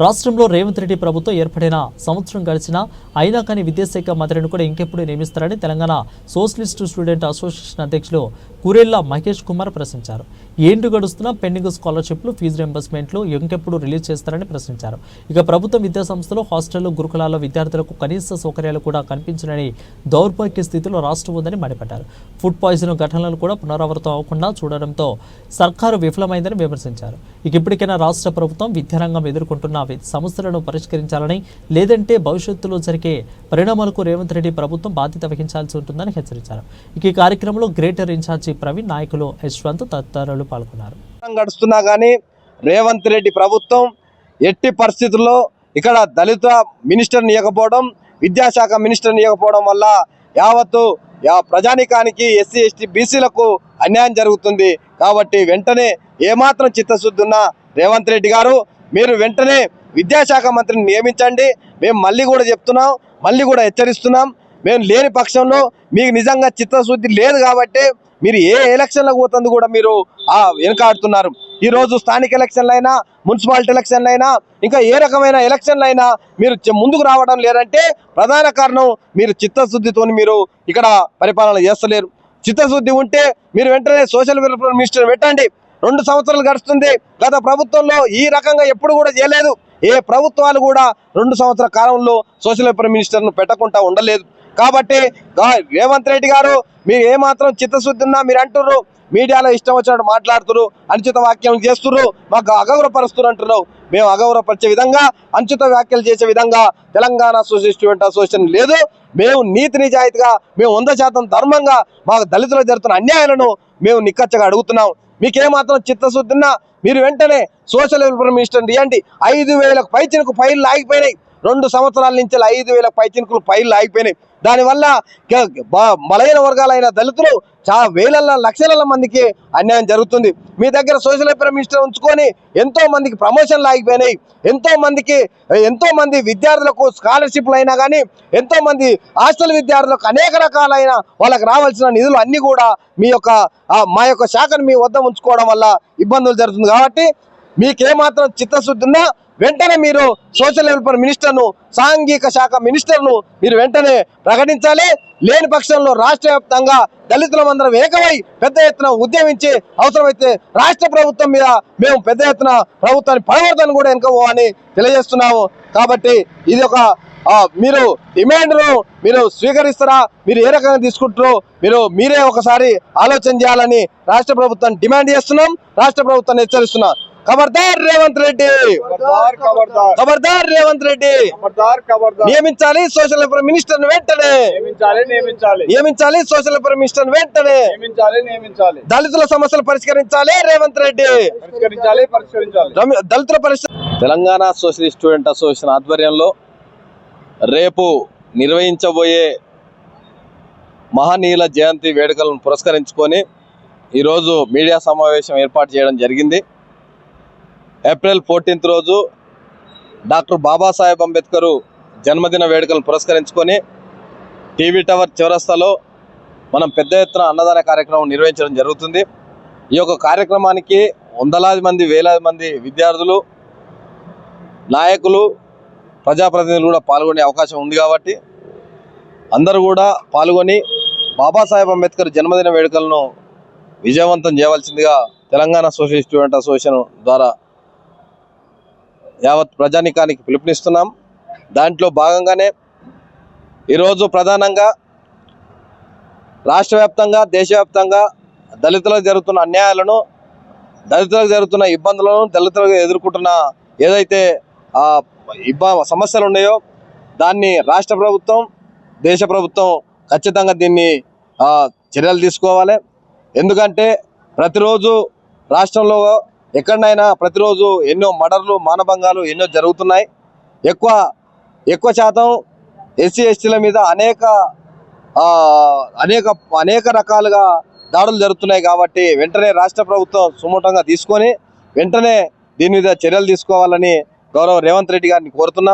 రాష్ట్రంలో రేవంత్ రెడ్డి ప్రభుత్వం ఏర్పడిన సంవత్సరం గడిచినా అయినా కానీ విద్యాశాఖ మంత్రిని కూడా ఇంకెప్పుడు నియమిస్తారని తెలంగాణ సోషలిస్టు స్టూడెంట్ అసోసియేషన్ అధ్యక్షులు కురెల్లా మహేష్ కుమార్ ప్రశ్నించారు. ఏంటి గడుస్తున్న పెండింగ్ స్కాలర్షిప్లు ఫీజు రింబర్స్మెంట్లు ఇంకెప్పుడు రిలీజ్ చేస్తారని ప్రశ్నించారు. ఇక ప్రభుత్వ విద్యా సంస్థలు హాస్టళ్ళు గురుకులాల్లో విద్యార్థులకు కనీస సౌకర్యాలు కూడా కనిపించనని దౌర్భాగ్య స్థితిలో రాష్ట్రం ఉందని మండిపడ్డారు. ఫుడ్ పాయిజన్ ఘటనలు కూడా పునరావృతం అవ్వకుండా చూడడంతో సర్కారు విఫలమైందని విమర్శించారు. ఇక ఇప్పటికైనా రాష్ట్ర ప్రభుత్వం విద్యారంగం ఎదుర్కొంటున్న సమస్యలను పరిష్కరించాలని లేదంటే భవిష్యత్తులో జరిగే పరిణామాలకు రేవంత్ రెడ్డి ప్రభుత్వం బాధ్యత వహించాల్సి ఉంటుందని హెచ్చరించారు. ఇక ఈ కార్యక్రమంలో గ్రేటర్ ఇన్ఛార్జి ప్రవీణ్ నాయకులు యశ్వంత్ తదితరులు పాల్గొన్నారు. గడుస్తున్నా కానీ రేవంత్ రెడ్డి ప్రభుత్వం ఎట్టి పరిస్థితుల్లో ఇక్కడ దళిత మినిస్టర్ నియకపోవడం విద్యాశాఖ మినిస్టర్ నియకపోవడం వల్ల యావత్తు యా ప్రజానికానికి ఎస్సీ ఎస్టీ బీసీలకు అన్యాయం జరుగుతుంది. కాబట్టి వెంటనే ఏమాత్రం చిత్తశుద్ధి ఉన్న రేవంత్ రెడ్డి గారు మీరు వెంటనే విద్యాశాఖ మంత్రిని నియమించండి. మేము మళ్ళీ కూడా చెప్తున్నాం మళ్ళీ కూడా హెచ్చరిస్తున్నాం. మేము లేని పక్షంలో మీకు నిజంగా చిత్తశుద్ధి లేదు కాబట్టి మీరు ఏ ఎలక్షన్లకు పోతుంది కూడా మీరు ఆ వెనుకాడుతున్నారు. ఈరోజు స్థానిక ఎలక్షన్లు అయినా మున్సిపాలిటీ ఎలక్షన్లు అయినా ఇంకా ఏ రకమైన ఎలక్షన్లు అయినా మీరు చె- ముందుకు రావడం లేదంటే ప్రధాన కారణం మీరు చిత్తశుద్ధితో మీరు ఇక్కడ పరిపాలన చేస్తలేరు. చిత్తశుద్ధి ఉంటే మీరు వెంటనే సోషల్ వెల్ఫేర్ మినిస్టర్ పెట్టండి. రెండు సంవత్సరాలు గడుస్తుంది. గత ప్రభుత్వంలో ఈ రకంగా ఎప్పుడు కూడా చేయలేదు. ఏ ప్రభుత్వాలు కూడా రెండు సంవత్సరాల కాలంలో సోషల్ వెల్ఫేర్ మినిస్టర్ను పెట్టకుండా ఉండలేదు. కాబట్టి రేవంత్ రెడ్డి గారు మీరు ఏమాత్రం చిత్తశుద్ధి ఉన్నా మీరు అంటున్నారు మీడియాలో ఇష్టం వచ్చినట్టు మాట్లాడుతున్నారు అనుచిత వ్యాఖ్యలు చేస్తున్నారు మాకు అగౌరవపరుస్తున్నారు అంటున్నారు మేము అగౌరవపరిచే విధంగా అనుచిత వ్యాఖ్యలు చేసే విధంగా తెలంగాణ అసోసియేషన్ స్టూడెంట్ అసోసియేషన్ లేదు. మేము నీతి నిజాయితీగా మేము వంద శాతం ధర్మంగా మాకు దళితులు జరుగుతున్న అన్యాయాలను మేము నిక్కచ్చగా అడుగుతున్నాం. మీకేమాత్రం చిత్తశుద్ధి ఉన్నా మీరు వెంటనే సోషల్ వెల్ఫేర్ మినిస్టర్ ఇవ్వండి. ఐదు వేలకు పైచినకు ఫైళ్ళు ఆగిపోయినాయి. రెండు సంవత్సరాల నుంచి ఐదు వేల పైచినుకులు పైలు ఆగిపోయినాయి. దానివల్ల బలహీన వర్గాలైన దళితులు చాలా వేల లక్షల మందికి అన్యాయం జరుగుతుంది. మీ దగ్గర సోషల్ వెల్ఫేర్ మినిస్టర్ ఉంచుకొని ఎంతో మందికి ప్రమోషన్లు ఆగిపోయినాయి. ఎంతో మందికి ఎంతో మంది విద్యార్థులకు స్కాలర్షిప్లు అయినా కానీ ఎంతో మంది హాస్టల్ విద్యార్థులకు అనేక రకాలైన వాళ్ళకి రావాల్సిన నిధులు అన్ని కూడా మీ యొక్క మా యొక్క శాఖను మీ వద్ద ఉంచుకోవడం వల్ల ఇబ్బందులు జరుగుతుంది. కాబట్టి మీకేమాత్రం చిత్తశుద్ధి ఉన్నా వెంటనే మీరు సోషల్ వెల్ఫేర్ మినిస్టర్ను సాంఘిక శాఖ మినిస్టర్ను మీరు వెంటనే ప్రకటించాలి. లేని పక్షంలో రాష్ట్ర వ్యాప్తంగా దళితులమందరం ఏకమై పెద్ద ఎత్తున ఉద్యమించి అవసరమైతే రాష్ట్ర ప్రభుత్వం మీద మేము పెద్ద ఎత్తున ప్రభుత్వాన్ని పడగొడతాను కూడా వెనుకపోవని తెలియజేస్తున్నాము. కాబట్టి ఇది ఒక మీరు డిమాండ్ను మీరు స్వీకరిస్తారా? మీరు ఏ రకంగా తీసుకుంటారో మీరు మీరే ఒకసారి ఆలోచన చేయాలని రాష్ట్ర ప్రభుత్వాన్ని డిమాండ్ చేస్తున్నాం. రాష్ట్ర ప్రభుత్వాన్ని హెచ్చరిస్తున్నాం. ఖబర్దార్ రేవంత్ రెడ్డి. ఖబర్దార్ రేవంత్ రెడ్డి. నియమించాలి సోషల్ వెల్ఫేర్ మినిస్టర్ వెంటనే. నియమించాలి సోషల్ వెల్ఫేర్ మినిస్టర్ వెంటనే. దళితుల సమస్యలు పరిష్కరించాలి రేవంత్ రెడ్డి. దళితుల తెలంగాణ సోషలిస్ట్ స్టూడెంట్ అసోసియేషన్ ఆధ్వర్యంలో రేపు నిర్వహించబోయే మహనీయుల జయంతి వేడుకలను పురస్కరించుకొని ఈరోజు మీడియా సమావేశం ఏర్పాటు చేయడం జరిగింది. ఏప్రిల్ ఫోర్టీన్త్ రోజు డాక్టర్ బాబాసాహెబ్ అంబేద్కర్ జన్మదిన వేడుకలను పురస్కరించుకొని టీవీ టవర్ చౌరస్తాలో మనం పెద్ద ఎత్తున అన్నదాన కార్యక్రమం నిర్వహించడం జరుగుతుంది. ఈ యొక్క కార్యక్రమానికి వందలాది మంది వేలాది మంది విద్యార్థులు నాయకులు ప్రజాప్రతినిధులు కూడా పాల్గొనే అవకాశం ఉంది కాబట్టి అందరూ కూడా పాల్గొని బాబాసాహెబ్ అంబేద్కర్ జన్మదిన వేడుకలను విజయవంతం చేయవలసిందిగా తెలంగాణ సోషల్ స్టూడెంట్ అసోసియేషన్ ద్వారా యావత్ ప్రజానికానికి పిలుపునిస్తున్నాం. దాంట్లో భాగంగానే ఈరోజు ప్రధానంగా రాష్ట్ర వ్యాప్తంగా దేశవ్యాప్తంగా దళితులకు జరుగుతున్న అన్యాయాలను దళితులకు జరుగుతున్న ఇబ్బందులను దళితులకు ఎదుర్కొంటున్న ఏదైతే ఆ ఇబ్బ సమస్యలు ఉన్నాయో దాన్ని రాష్ట్ర ప్రభుత్వం దేశ ప్రభుత్వం ఖచ్చితంగా దీన్ని చర్యలు తీసుకోవాలి. ఎందుకంటే ప్రతిరోజు రాష్ట్రంలో ఎక్కడైనా ప్రతిరోజు ఎన్నో మర్డర్లు మానభంగాలు ఎన్నో జరుగుతున్నాయి. ఎక్కువ ఎక్కువ శాతం ఎస్సీ ఎస్టీల మీద అనేక అనేక అనేక రకాలుగా దాడులు జరుగుతున్నాయి కాబట్టి వెంటనే రాష్ట్ర ప్రభుత్వం సుమూటంగా తీసుకొని వెంటనే దీని మీద చర్యలు తీసుకోవాలని గౌరవ రేవంత్ రెడ్డి గారిని కోరుతున్నాం.